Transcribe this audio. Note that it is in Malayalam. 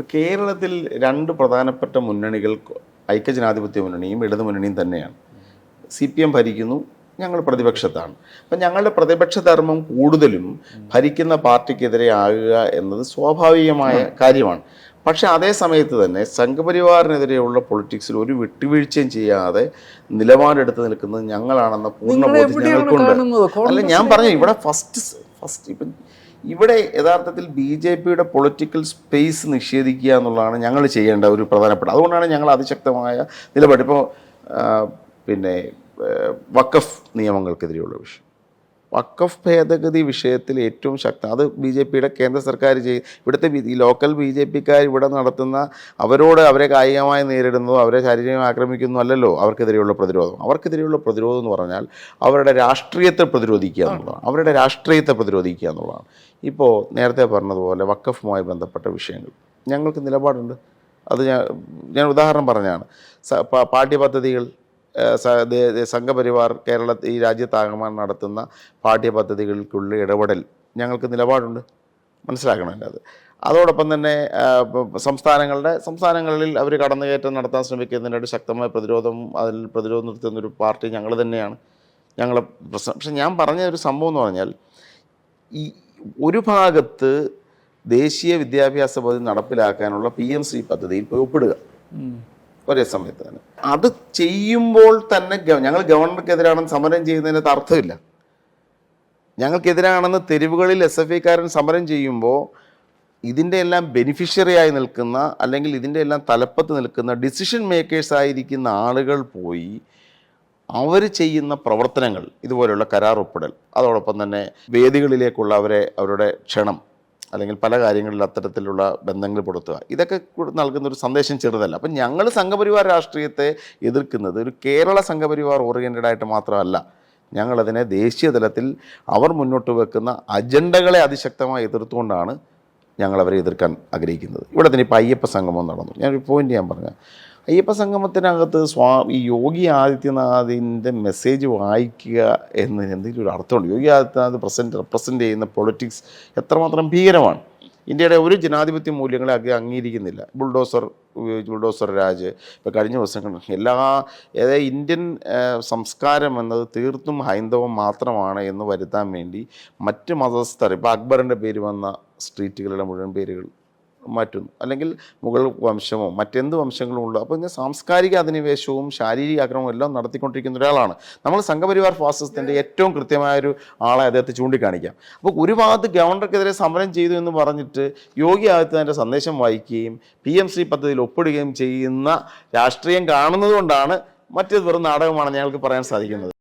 ഇപ്പൊ കേരളത്തിൽ രണ്ട് പ്രധാനപ്പെട്ട മുന്നണികൾ ഐക്യജനാധിപത്യ മുന്നണിയും ഇടതു മുന്നണിയും തന്നെയാണ്. സി പി എം ഭരിക്കുന്നു ഞങ്ങൾ പ്രതിപക്ഷത്താണ്. അപ്പം ഞങ്ങളുടെ പ്രതിപക്ഷ ധർമ്മം കൂടുതലും ഭരിക്കുന്ന പാർട്ടിക്കെതിരെ ആകുക എന്നത് സ്വാഭാവികമായ കാര്യമാണ്. പക്ഷെ അതേ സമയത്ത് തന്നെ സംഘപരിവാറിനെതിരെയുള്ള പൊളിറ്റിക്സിൽ ഒരു വിട്ടുവീഴ്ചയും ചെയ്യാതെ നിലപാടെടുത്ത് നിൽക്കുന്നത് ഞങ്ങളാണെന്ന പൂർണ ബോധ്യം ഞങ്ങൾക്കുണ്ട്. അല്ല ഞാൻ പറഞ്ഞു ഇവിടെ ഫസ്റ്റ് ഫസ്റ്റ് ഇപ്പം ഇവിടെ യഥാർത്ഥത്തിൽ ബി ജെ പിയുടെ പൊളിറ്റിക്കൽ സ്പേസ് നിഷേധിക്കുക എന്നുള്ളതാണ് ഞങ്ങൾ ചെയ്യേണ്ട ഒരു പ്രധാനപ്പെട്ട അതുകൊണ്ടാണ് ഞങ്ങൾ അതിശക്തമായ നിലപാട്. ഇപ്പോൾ പിന്നെ വക്കഫ് നിയമങ്ങൾക്കെതിരെയുള്ള വിഷയം. വഖഫ് ഭേദഗതി വിഷയത്തിൽ ഏറ്റവും ശക്തം അത് ബി ജെ പിയുടെ കേന്ദ്ര സർക്കാർ ചെയ്ത് ഇവിടുത്തെ ലോക്കൽ ബി ജെ പിക്കാർ ഇവിടെ നടത്തുന്ന അവരോട് അവരെ കായികമായി നേരിടുന്നതോ അവരെ ശാരീരികമായി ആക്രമിക്കുന്നു അല്ലല്ലോ അവർക്കെതിരെയുള്ള പ്രതിരോധം. അവർക്കെതിരെയുള്ള പ്രതിരോധം എന്ന് പറഞ്ഞാൽ അവരുടെ രാഷ്ട്രീയത്തെ പ്രതിരോധിക്കുക എന്നുള്ളതാണ്. അവരുടെ രാഷ്ട്രീയത്തെ പ്രതിരോധിക്കുക എന്നുള്ളതാണ്. ഇപ്പോൾ നേരത്തെ പറഞ്ഞതുപോലെ വക്കഫുമായി ബന്ധപ്പെട്ട വിഷയങ്ങൾ. ഞങ്ങൾക്ക് നിലപാടുണ്ട്. അത് ഞാൻ ഞാൻ ഉദാഹരണം പറഞ്ഞാണ്. പാഠ്യപദ്ധതികൾ സംഘപരിവാർ കേരള ഈ രാജ്യത്താകമാനം നടത്തുന്ന പാഠ്യപദ്ധതികൾക്കുള്ള ഇടപെടൽ ഞങ്ങൾക്ക് നിലപാടുണ്ട്. മനസ്സിലാക്കണം അത്. അതോടൊപ്പം തന്നെ സംസ്ഥാനങ്ങളുടെ സംസ്ഥാനങ്ങളിൽ അവർ കടന്നുകയറ്റം നടത്താൻ ശ്രമിക്കുന്നതിനായിട്ട് ശക്തമായ പ്രതിരോധം അതിൽ പ്രതിരോധം നിർത്തുന്ന ഒരു പാർട്ടി ഞങ്ങൾ തന്നെയാണ്. ഞങ്ങൾ പ്രശ്നം പക്ഷെ ഞാൻ പറഞ്ഞ ഒരു സംഭവം എന്ന് പറഞ്ഞാൽ ഈ ഒരു ഭാഗത്ത് ദേശീയ വിദ്യാഭ്യാസ പദ്ധതി നടപ്പിലാക്കാനുള്ള പി എം സി പദ്ധതിയിൽ പോയി ഒപ്പിടുക. ഒരേ സമയത്ത് തന്നെ. അത് ചെയ്യുമ്പോൾ തന്നെ ഞങ്ങൾ ഗവൺമെന്റിനെതിരാണെന്ന് സമരം ചെയ്യുന്നതിനകത്ത് അർത്ഥമില്ല. ഞങ്ങൾക്കെതിരാണെന്ന് തെരുവുകളിൽ എസ് എഫ് ഐക്കാരൻ സമരം ചെയ്യുമ്പോൾ ഇതിന്റെ എല്ലാം ബെനിഫിഷ്യറിയായി നിൽക്കുന്ന അല്ലെങ്കിൽ ഇതിന്റെ എല്ലാം തലപ്പത്ത് നിൽക്കുന്ന ഡിസിഷൻ മേക്കേഴ്സ് ആയിരിക്കുന്ന ആളുകൾ പോയി അവർ ചെയ്യുന്ന പ്രവർത്തനങ്ങൾ ഇതുപോലെയുള്ള കരാർ ഒപ്പിടൽ അതോടൊപ്പം തന്നെ വേദികളിലേക്കുള്ള അവരെ അവരുടെ ക്ഷണം അല്ലെങ്കിൽ പല കാര്യങ്ങളിൽ അത്തരത്തിലുള്ള ബന്ധങ്ങൾ പുലർത്തുക. ഇതൊക്കെ നൽകുന്ന ഒരു സന്ദേശം ചെറുതല്ല. അപ്പം ഞങ്ങൾ സംഘപരിവാർ രാഷ്ട്രീയത്തെ എതിർക്കുന്നത് ഒരു കേരള സംഘപരിവാർ ഓറിയന്റഡ് ആയിട്ട് മാത്രമല്ല. ഞങ്ങളതിനെ ദേശീയ തലത്തിൽ അവർ മുന്നോട്ട് വെക്കുന്ന അജണ്ടകളെ അതിശക്തമായി എതിർത്തുകൊണ്ടാണ് ഞങ്ങൾ എതിർക്കാൻ ആഗ്രഹിക്കുന്നത്. ഇവിടെ തന്നെ ഇപ്പോൾ അയ്യപ്പ സംഗമം നടന്നു. ഞാനൊരു പോയിന്റ് ഞാൻ പറഞ്ഞു അയ്യപ്പ സംഗമത്തിനകത്ത് സ്വാ ഈ യോഗി ആദിത്യനാഥിന്റെ മെസ്സേജ് വായിക്കുക എന്നതിന് എന്തെങ്കിലും ഒരു അർത്ഥമുണ്ട്. യോഗി ആദിത്യനാഥ് പ്രസന്റ് റെപ്രസെന്റ് ചെയ്യുന്ന പൊളിറ്റിക്സ് എത്രമാത്രം ഭീകരമാണ്. ഇന്ത്യയുടെ ഒരു ജനാധിപത്യ മൂല്യങ്ങളെ അത് അംഗീകരിക്കുന്നില്ല. ബുൾഡോസർ ബുൾഡോസർ രാജ് ഇപ്പോൾ കഴിഞ്ഞ ദിവസങ്ങൾ എല്ലാ അതായത് ഇന്ത്യൻ സംസ്കാരം എന്നത് തീർത്തും ഹൈന്ദവം മാത്രമാണ് എന്ന് വരുത്താൻ വേണ്ടി മറ്റ് മതസ്ഥർ ഇപ്പോൾ അക്ബറിന്റെ പേര് വന്ന സ്ട്രീറ്റുകളുടെ മുഴുവൻ പേരുകൾ മാറ്റുന്നു. അല്ലെങ്കിൽ മുഗൾ വംശമോ മറ്റെന്ത് വംശങ്ങളും ഉള്ളൂ. അപ്പോൾ ഇങ്ങനെ സാംസ്കാരിക അധിനിവേശവും ശാരീരിക ആക്രമവും എല്ലാം നടത്തിക്കൊണ്ടിരിക്കുന്ന ഒരാളാണ്. നമ്മൾ സംഘപരിവാർ ഫാസിസത്തിന്റെ ഏറ്റവും കൃത്യമായ ഒരു ആളെ അദ്ദേഹത്തെ ചൂണ്ടിക്കാണിക്കാം. അപ്പോൾ ഒരു ഭാഗത്ത് ഗവർണർക്കെതിരെ സമരം ചെയ്തു എന്ന് പറഞ്ഞിട്ട് യോഗി ആദിത്യനാഥിന്റെ സന്ദേശം വായിക്കുകയും പി എം സി പദ്ധതിയിൽ ഒപ്പിടുകയും ചെയ്യുന്ന രാഷ്ട്രീയം കാണുന്നതുകൊണ്ടാണ് മറ്റേത് വെറും നാടകമാണ് ഞങ്ങൾക്ക് പറയാൻ സാധിക്കുന്നത്.